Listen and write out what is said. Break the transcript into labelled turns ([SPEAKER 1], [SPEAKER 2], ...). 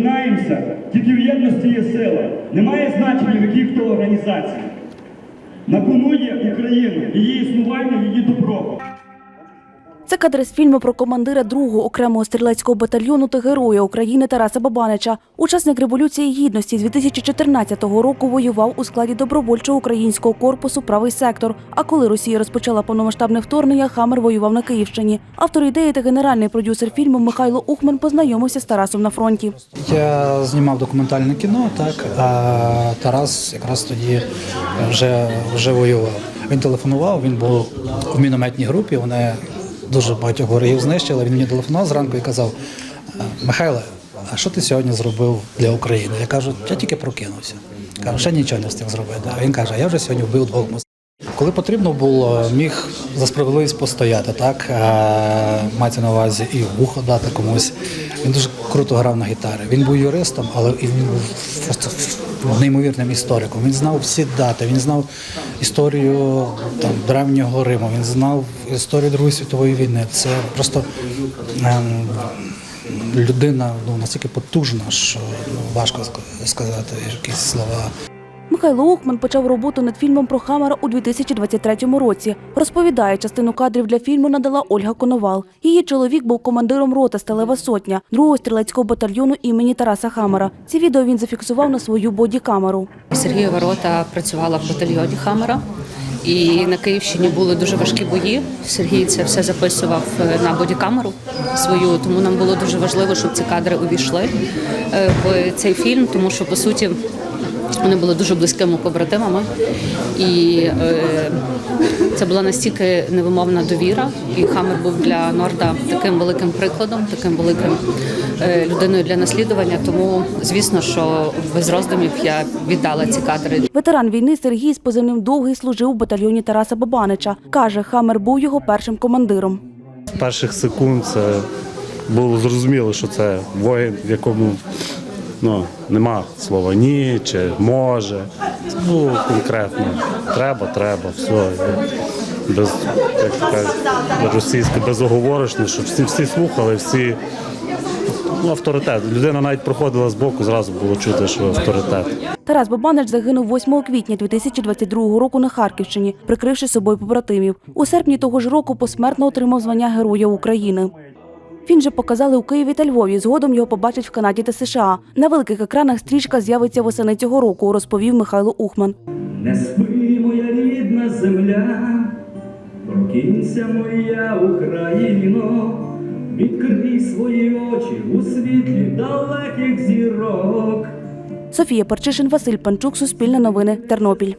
[SPEAKER 1] Єднаємося, тільки в єдності є сила. Немає значення, в якій хто організації. На кону є Україна, її існування, її добро.
[SPEAKER 2] Це кадри з фільму про командира другого окремого стрілецького батальйону та героя України Тараса Бабанича. Учасник революції гідності з 2014 року воював у складі добровольчого українського корпусу Правий сектор. А коли Росія розпочала повномасштабне вторгнення, Хамер воював на Київщині. Автор ідеї та генеральний продюсер фільму Михайло Ухман познайомився з Тарасом на фронті.
[SPEAKER 3] Я знімав документальне кіно, так а Тарас якраз тоді вже, вже воював. Він телефонував, він був в мінометній групі. Вони дуже багатьох ворогів знищили. Він мені телефонував зранку і казав: Михайле, а що ти сьогодні зробив для України? Я кажу, я тільки прокинувся. Кажу, ще нічого не встиг зробити. А він каже, я вже сьогодні вбив двох. Коли потрібно було, міг за справедливість постояти, так е, мається на увазі і вухо дати комусь. Він дуже круто грав на гітарі. Він був юристом, але він був неймовірним істориком. Він знав всі дати, він знав історію там древнього Риму, він знав історію Другої світової війни. Це просто ем, людина ну, настільки потужна, що ну, важко сказати якісь слова.
[SPEAKER 2] Михайло Ухман почав роботу над фільмом про Хамера у 2023 році. Розповідає, частину кадрів для фільму надала Ольга Коновал. Її чоловік був командиром роти Сталева сотня, другого стрілецького батальйону імені Тараса Хамера. Ці відео він зафіксував на свою бодікамеру.
[SPEAKER 4] Сергієва рота працювала в батальйоні Хамера. І на Київщині були дуже важкі бої. Сергій це все записував е, на бодікамеру свою, тому нам було дуже важливо, щоб ці кадри увійшли е, в цей фільм, тому що по суті вони були дуже близькими побратимами. І е, це була настільки невимовна довіра. І Хамер був для Норда таким великим прикладом, таким великим е, людиною для наслідування. Тому, звісно, що без роздумів я віддала ці кадри.
[SPEAKER 2] Ветеран війни Сергій з позивним довгий служив у батальйоні Тараса Бабанича. Каже, Хамер був його першим командиром.
[SPEAKER 5] З перших секунд це було зрозуміло, що це воїн, в якому ну, нема слова ні чи може. Ну, конкретно. Треба, треба, все. Без, як кажуть, російське безоговорочне, щоб всі, всі слухали, всі. Ну, авторитет. Людина навіть проходила з боку, зразу було чути, що авторитет.
[SPEAKER 2] Тарас Бабанич загинув 8 квітня 2022 року на Харківщині, прикривши собою побратимів. У серпні того ж року посмертно отримав звання Героя України. Він же показали у Києві та Львові. Згодом його побачать в Канаді та США. На великих екранах стрічка з'явиться восени цього року, розповів Михайло Ухман.
[SPEAKER 1] Не спи, моя рідна земля, прокинься, моя Україно, відкрий свої очі у світлі далеких зірок.
[SPEAKER 2] Софія Парчишин, Василь Панчук, Суспільне новини, Тернопіль.